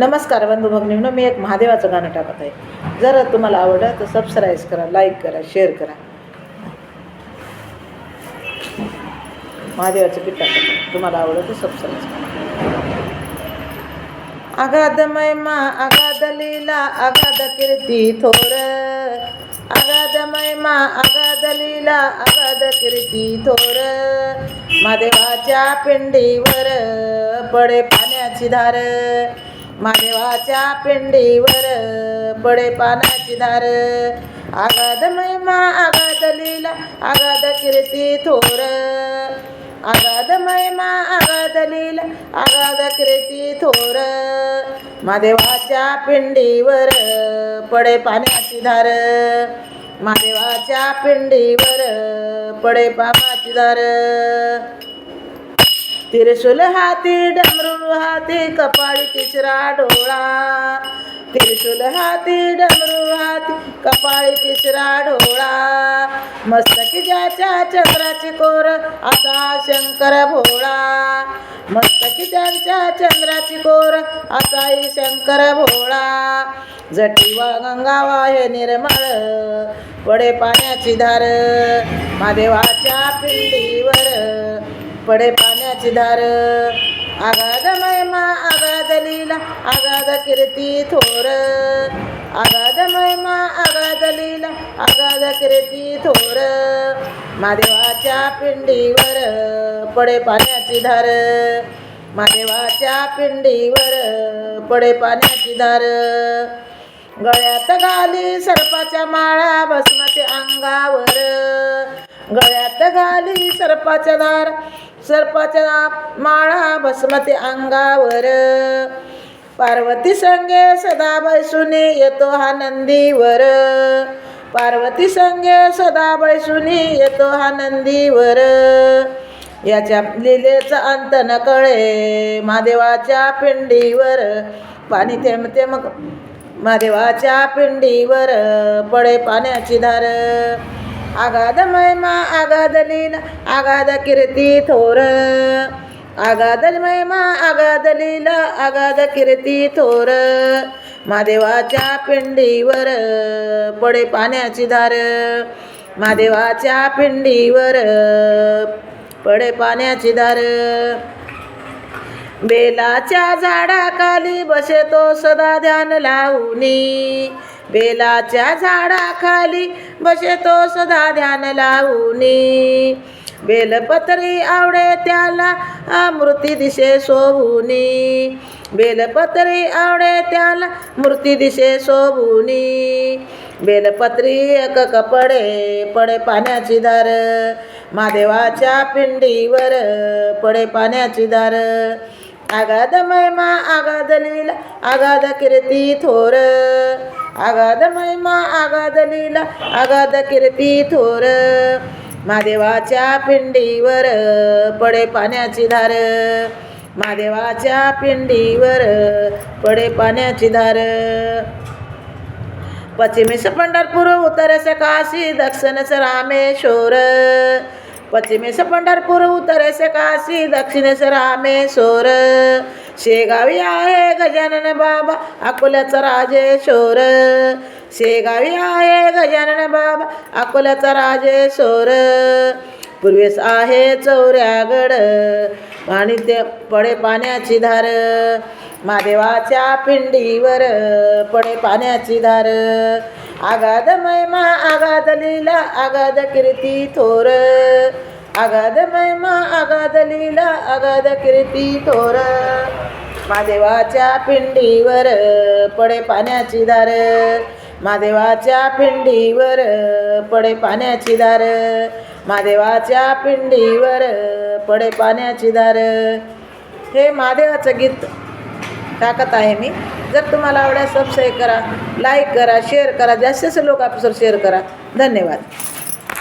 नमस्कार बंधू भगिनींनो मी एक महादेवाचं गाणं टाकत आहे. जर तुम्हाला आवडलं तर सबस्क्राईब करा लाईक करा शेअर करा. महादेवाचं गीत टाकत तुम्हाला आवडलं तर सबस्क्राईब करा. अगाध महिमा अगाध लीला अगाध कीर्ती थोर. अगाध महिमा अगाध लीला अगाध कीर्ती थोर. महादेवाच्या पिंडीवर पडे पाण्याची धार. महादेवाच्या पिंडीवर पडे पानाची धार आगाध महिमा आगाध लीला आगाध कीर्ती थोर. आगाध महिमा आगाध लीला आगाध कीर्ती थोर. महादेवाच्या पिंडीवर पडे पाण्याची धार महादेवाच्या पिंडीवर पडे पाण्याची धार तिरशूल हाती डमरू हाती कपाळी तिसरा डोळा. तिरशूल हाती डमरू हाती कपाळी तिसरा डोळा. मस्तकी ज्याच्या चंद्राची कोर असा शंकर भोळा. मस्तकी ज्यांच्या चंद्राची कोर असाई शंकर भोळा. जटीवा गंगा वाहे निर्मळ पडे पाण्याची धार. महादेवाच्या पिंडीवर पडे पाण्याची धार आगाध महिमा आगाध लीला आगाध कीर्ती थोर. आगाध महिमा आगाध लीला आगाध कीर्ती थोर. महादेवाच्या पिंडीवर पडे पाण्याची धार. महादेवाच्या पिंडीवर पडे पाण्याची धार. गळ्यात घाली सर्पाच्या माळा भस्मते अंगावर. गळ्यात घाली सर्पाच्या दार सर्पाचा माळा भस्मते अंगावर. पार्वती संगे सदा बैसुनी येतो हा नंदीवर. पार्वती संगे सदा बैसुनी येतो हा नंदीवर. याच्या लिलेचा अंत न कळे महादेवाच्या पिंडीवर. पाणी थेंब थेंब महादेवाच्या पिंडीवर पडे पाण्याची धार. आगाध महिमा आगाध लीला आगाध कीर्ती थोर. आगाध महिमा आगाध लीला आगाध कीर्ती थोर. महादेवाच्या पिंडीवर पडे पाण्याची धार महादेवाच्या पिंडीवर पडे पाण्याची धार बेलाच्या झाडाखाली बसे तो सदा ध्यान लावूनी. बेलाच्या झाडाखाली बसे तो सदा ध्यान लावूनी. बेलपत्री आवडे त्याला अमृती दिशे शोभुनी बेलपत्री आवडे त्याला मूर्ती दिशे शोभुनी बेलपत्री एक कपडे पडे पाण्याची दार. महादेवाच्या पिंडीवर पडे पाण्याची दार. आगाद महिमा आगाद लीला आगाद कीर्ती थोर. आगाध महिमा आगाध लीला आगाध कीर्ती थोर. महादेवाच्या पिंडीवर पडे पाण्याची धार. महादेवाच्या पिंडीवर पडे पाण्याची धार. पश्चिमेस पंढरपूर उत्तरेस काशी दक्षिणेस रामेश्वर. पश्चिमेस पंढरपूर उत्तरेस काशी दक्षिणेस रामेश्वर. शेगावी आहे गजानन बाबा अकोल्याचा राजेश्वर. शेगावी आहे गजानन बाबा अकोल्याचा राजेश्वर. पूर्वेस आहे चौऱ्यागड आणि ते पडे पाण्याची धार. महादेवाच्या पिंडीवर पडे पाण्याची धार. आगाध महिमा आगाध लीला आगाध कीर्ती थोर. अगाध महिमा अगाध लीला अगाध कीर्ती थोर महादेवाच्या पिंडीवर पडे पाण्याची दार महादेवाच्या पिंडीवर पडे पाण्याची दार महादेवाच्या पिंडीवर पडे पाण्याची दार हे महादेवाचं गीत टाकत आहे मी जर तुम्हाला आवडल्यास सबस्क्राईब करा लाईक करा शेअर करा जास्तीत जास्त लोक शेअर करा धन्यवाद